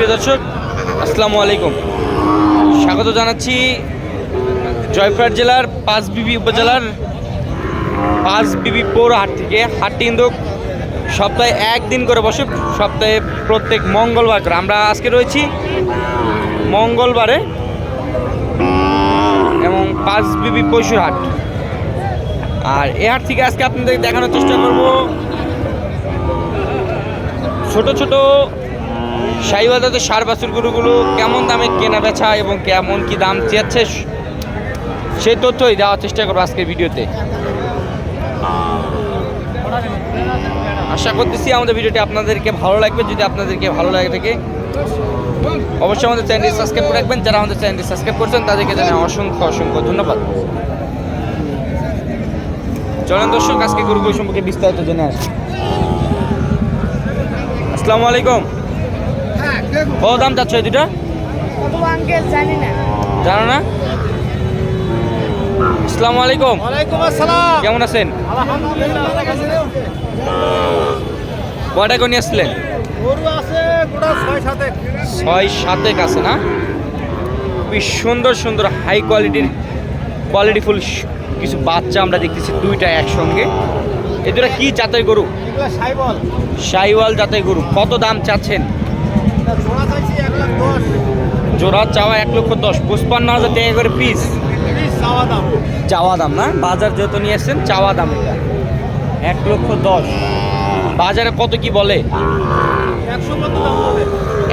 সুপ্রিয় দর্শক, আসসালামু আলাইকুম। স্বাগত জানাচ্ছি জয়পুরহাট জেলার পাঁচ পাঁচবিবি উপজেলার পাঁচ পাঁচবিবি পৌর হাট থেকে। হাটটি কিন্তু সপ্তাহে একদিন করে বসে, সপ্তাহে প্রত্যেক মঙ্গলবার করে। আমরা আজকে রয়েছি মঙ্গলবারে এবং পাঁচবিবি পশুর হাট। আর এ হাট থেকে আজকে আপনাদের দেখানোর চেষ্টা করব ছোট ছোট সাইবাজাতে সার বাছুর গরুগুলো কেমন দামে কেনা বেচা এবং কেমন কি দাম চেয়েছে সেই তথ্যই দেওয়ার চেষ্টা করব আজকের ভিডিওতে। আশা করতেছি আমাদের ভিডিওটি আপনাদেরকে ভালো লাগবে, যদি আপনাদেরকে ভালো লাগে থাকে, অবশ্যই আমাদের চ্যানেলটি সাবস্ক্রাইব করে রাখবেন। যারা আমাদের চ্যানেলটি সাবস্ক্রাইব করছেন, তাদেরকে জানাই অসংখ্য অসংখ্য ধন্যবাদ। চলেন দর্শক আজকে গরুগুলো সম্পর্কে বিস্তারিত জেনে আসি। আসসালামু আলাইকুম। কত দাম চাচ্ছ এই দুটা জানি না। জানো না? আসসালামু আলাইকুম। আসসালাম। কেমন আছেন? আলহামদুলিল্লাহ কয়টা আছে গোটা ছয় সাতেক। আছে না? খুবই সুন্দর সুন্দর হাই কোয়ালিটির কোয়ালিটিফুল কিছু বাচ্চা আমরা দেখতেছি দুইটা একসঙ্গে। এ দুটা কি জাতের গরু? সাইওয়াল জাতের গরু। কত দাম চাচ্ছেন? জোড়া চাওয়া এক লক্ষ দশ। পঁচপান্ন হাজার টাকা করে পিস চাওয়া দাম চাওয়া দাম না? বাজার যত নিয়ে এসছেন চাওয়া দাম এটা। এক লক্ষ দশ। বাজারে কত কি বলে?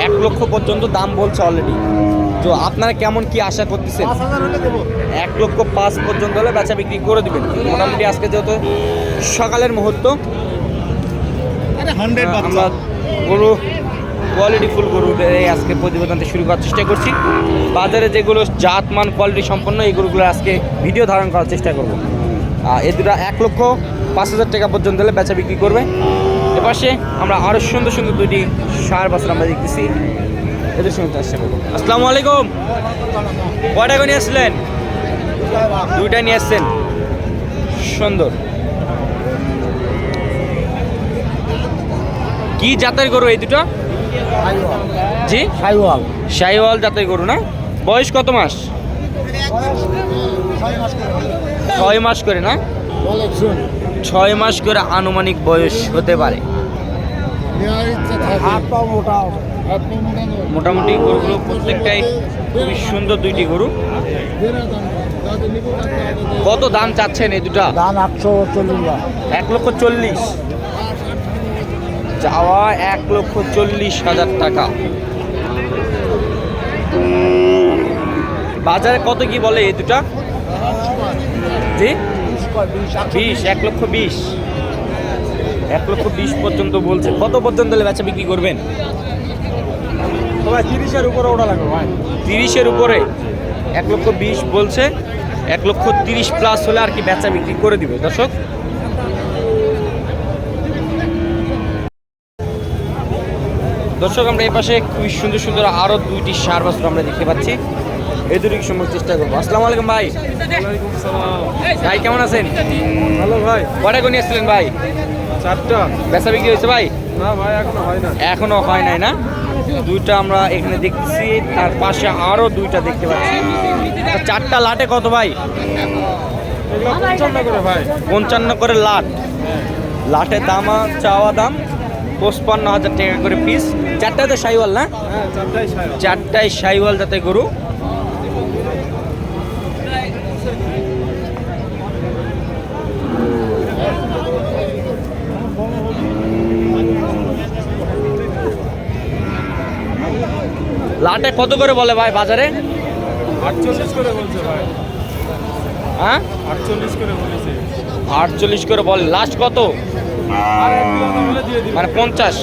এক লক্ষ পর্যন্ত দাম বলছে অলরেডি তো আপনারা কেমন কি আশা করতেছেন? এক লক্ষ পাঁচ পর্যন্ত হলে বেচা বিক্রি করে দেবেন। মোটামুটি আজকে যেহেতু সকালের মুহূর্ত হান্ড্রেড আমরা গরু কোয়ালিটি ফুল গরু আজকে প্রতিবেদনটা শুরু করার চেষ্টা করছি। বাজারে যেগুলো জাতমান কোয়ালিটি সম্পন্ন, এই গরুগুলো আজকে ভিডিও ধারণ করার চেষ্টা করব। এ দুটা এক লক্ষ পাঁচ হাজার টাকা পর্যন্ত হলে বেচা বিক্রি করবে। এপাশে আমরা আরও সুন্দর সুন্দর দুইটি সার বছর আমরা দেখতেছি। এদের সঙ্গে চেষ্টা করব আসসালামু আলাইকুম। কয়টা নিয়ে আসলেন? দুইটা নিয়ে আসছেন। সুন্দর। কি জাতের গরু এই দুটো? জি? সাইওয়াল শাহিওয়াল জাতের গরু না? বয়স কত মাস? ছয় মাস করে না? ছয় মাস করে আনুমানিক বয়স হতে পারে। মোটামুটি গরুগুলো প্রত্যেকটাই খুবই সুন্দর দুইটি গরু। কত দাম চাচ্ছেন এই দুটা? দাম একশো চল্লিশ। এক লক্ষ চল্লিশ। চাওয়া এক লক্ষ চল্লিশ হাজার টাকা। বাজারে কত কি বলে এই দুটা? জি? বিশ এক লক্ষ বিশ। এক লক্ষ বিশ পর্যন্ত বলছে। কত পর্যন্ত বেচা বিক্রি করবেন? তিরিশের উপরে ওটা লাগবে ভাই। তিরিশের উপরে। এক লক্ষ বিশ বলছে। এক লক্ষ তিরিশ প্লাস হলে আর কি বেচা বিক্রি করে দিবে। দর্শক দর্শক আমরা এই পাশে খুবই সুন্দর সুন্দর আরও দুইটি সার বস্ত্র আমরা দেখতে পাচ্ছি। এই দুটি সময় চেষ্টা করব। আসসালামু আলাইকুম ভাই। ভাই কেমন আছেন? ভালো ভাই। কটা কোন এসেছিলেন ভাই? চারটা। বেচা বিক্রি হয়েছে ভাই? না ভাই এখনও হয় না এখনও হয় নাই না? দুইটা আমরা এখানে দেখতেছি তার পাশে আরও দুইটা দেখতে পাচ্ছি। আচ্ছা, চারটা লাটে কত ভাই? পঞ্চান্ন করে ভাই। পঞ্চান্ন করে লাট। লাটের দাম আর চাওয়া দাম? পঁচপান্ন হাজার টাকা করে পিস চারটাতে সাইওয়াল না? চারটায় সাইওয়াল যাতে গরু। লাটে কত করে বলে ভাই বাজারে? আটচল্লিশ করে বলছে ভাই। হ্যাঁ? আটচল্লিশ করে বলেছে। আটচল্লিশ করে বলে। লাস্ট কত? মানে পঞ্চাশ।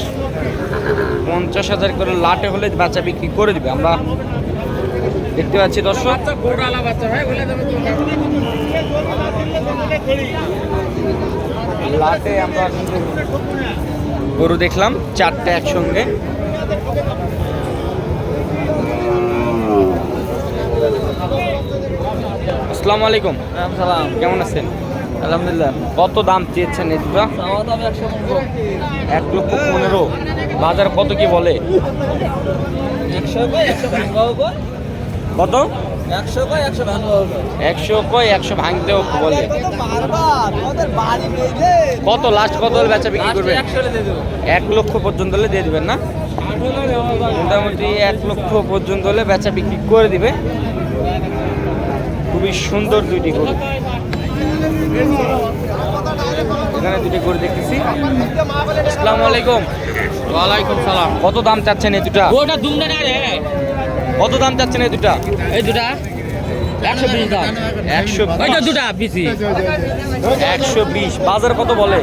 পঞ্চাশ হাজার করে লাটে হলে বাচ্চা বিক্রি করে দিবে। আমরা দেখতে পাচ্ছি দর্শক। লাটে আমরা গরু দেখলাম চারটে একসঙ্গে। আসসালামু আলাইকুম। সালাম। কেমন আছেন? আলহামদুলিল্লাহ। কত দাম চেয়েছেন এই এক লক্ষ পনেরো। বাজার কত কি বলে? কত? একশো কয়, একশো ভাঙতেও বলে। কত লাস্ট কত বেচা বিক্রি করবে? এক লক্ষ পর্যন্ত হলে দিয়ে দিবেন না? মোটামুটি এক লক্ষ পর্যন্ত হলে বেচা বিক্রি করে দিবে। খুবই সুন্দর দুইটি গরু। এখানে দুটি গরু দেখতেছি। আসসালামু আলাইকুম। ওয়ালাইকুম সালাম। কত দাম চাচ্ছেন এই দুটা? ওটা দুমদা না রে। কত দাম চাচ্ছেন এই দুটা? এই দুটা? একশো বিশ দাম। একশো ওইটা দুটা পিসি একশো বিশ। বাজার কত বলে?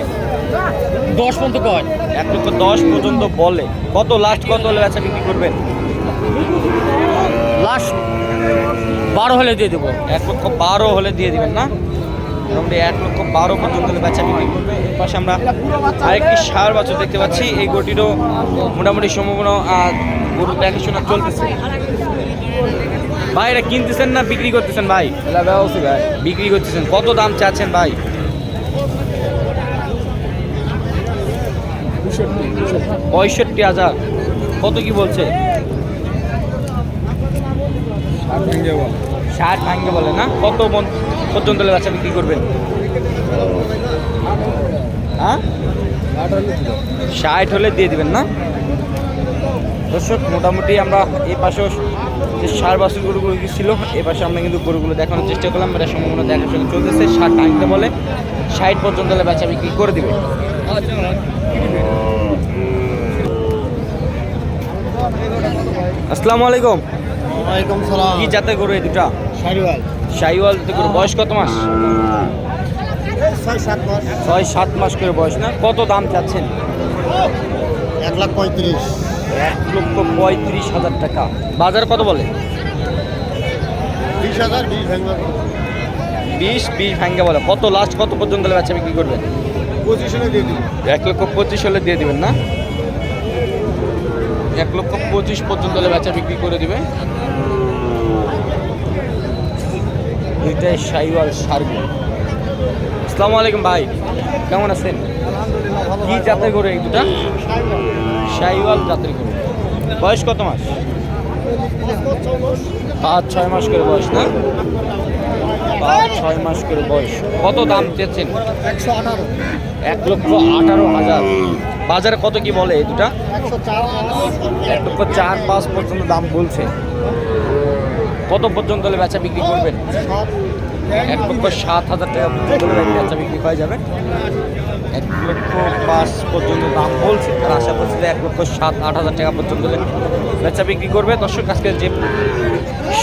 দশ পর্যন্ত কয়। এক লক্ষ দশ পর্যন্ত বলে। কত লাস্ট কত হলে বেচা বিক্রি করবেন? লাস্ট বারো হলে দিয়ে দেবো। এক লক্ষ বারো হলে দিয়ে দিবেন না? মোটামুটি এক লক্ষ বারো পর্যন্ত হলে বেচা বিক্রি করবে। এর পাশে আমরা আরেকটি সার বাছর দেখতে পাচ্ছি। এই গরুটিরও মোটামুটি সম্ভাবনা গরুর দেখাশোনা চলতেছে। ভাই এটা কিনতেছেন না বিক্রি করতেছেন ভাই? ভাই। বিক্রি করতেছেন। কত দাম চাচ্ছেন ভাই? পঁয়ষট্টি হাজার। কত কি বলছে? ষাট ভাঙ্গে বলে না? কত মন- পর্যন্ত বাচ্চা বিক্রি করবেন? হ্যাঁ? ষাট হলে দিয়ে দিবেন না? দর্শক, মোটামুটি আমরা এই পাশেও যে সার বাসুর গরুগুলো ছিল এই পাশে আমরা কিন্তু গরুগুলো দেখানোর চেষ্টা করলাম এটা সম্ভাবনা দেখাশোনা চলতেছে। ষাট ভাঙতে বলে ষাট পর্যন্ত হলে বেচা বিক্রি করে দিবে। আসসালামু আলাইকুম। ওয়ালাইকুম সালাম। কি জাতের গরু এই দুটা? শাহরিওয়াল শাহিওয়াল জাতের গরু বয়স কত মাস? ছয় সাত মাস। ছয় সাত মাস করে বয়স না? কত দাম চাচ্ছেন? এক লাখ পঁয়ত্রিশ। এক লক্ষ পঁয়ত্রিশ হাজার টাকা। বাজার কত বলে? বিশ হাজার বিশ ভেঙে বিশ বিশ ভাঙ্গা বলে। কত লাস্ট কত পর্যন্ত হলে বেচা বিক্রি করবেন? পজিশনে দিয়ে দিন এক লক্ষ পঁচিশ হলে দিয়ে দিবেন না? এক লক্ষ পঁচিশ পর্যন্ত বেচা বিক্রি করে দিবে। দুইটাই সাইওয়াল সারগু। আসসালামু আলাইকুম ভাই, কেমন আছেন? কি জাতের গরু এই দুটা? সাইওয়াল জাতের গরু। বয়স কত মাস? পাঁচ, ছয় মাস করে বয়স, না? পাঁচ, ছয় মাস করে বয়স। কত দাম চেয়েছেন? একশো আঠারো এক লক্ষ আঠারো হাজার। বাজারে কত কি বলে এই দুটা? একশো চার পাঁচ পর্যন্ত। দাম বলছে। কত পর্যন্ত হলে বেচা বিক্রি করবেন? এক লক্ষ সাত হাজার টাকা পর্যন্ত বেচা বিক্রি হয়ে যাবে। এক লক্ষ পাঁচ পর্যন্ত দাম বলছে। আর আশা করছি এক লক্ষ সাত আট হাজার টাকা পর্যন্ত হলে বেচা বিক্রি করবে। দর্শক আজকে যে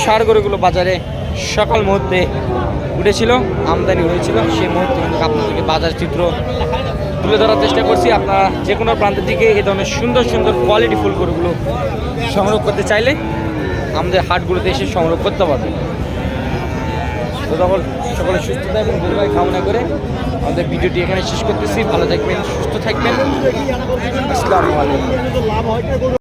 সার গরুগুলো বাজারে সকাল মুহূর্তে উঠেছিল আমদানি হয়েছিল সেই মুহূর্তে কিন্তু আপনাদেরকে বাজার চিত্র তুলে ধরার চেষ্টা করছি। আপনারা যে কোনো প্রান্তের দিকে এ ধরনের সুন্দর সুন্দর কোয়ালিটি ফুল সংগ্রহ করতে চাইলে আমাদের হাটগুলোতে এসে সংগ্রহ করতে পারবেন। তো তখন সকলে সুস্থতা এবং দীর্ঘায় কামনা করে আমাদের ভিডিওটি এখানে শেষ করতেছি। ভালো থাকবেন, সুস্থ থাকবেন। আসসালামু আলাইকুম।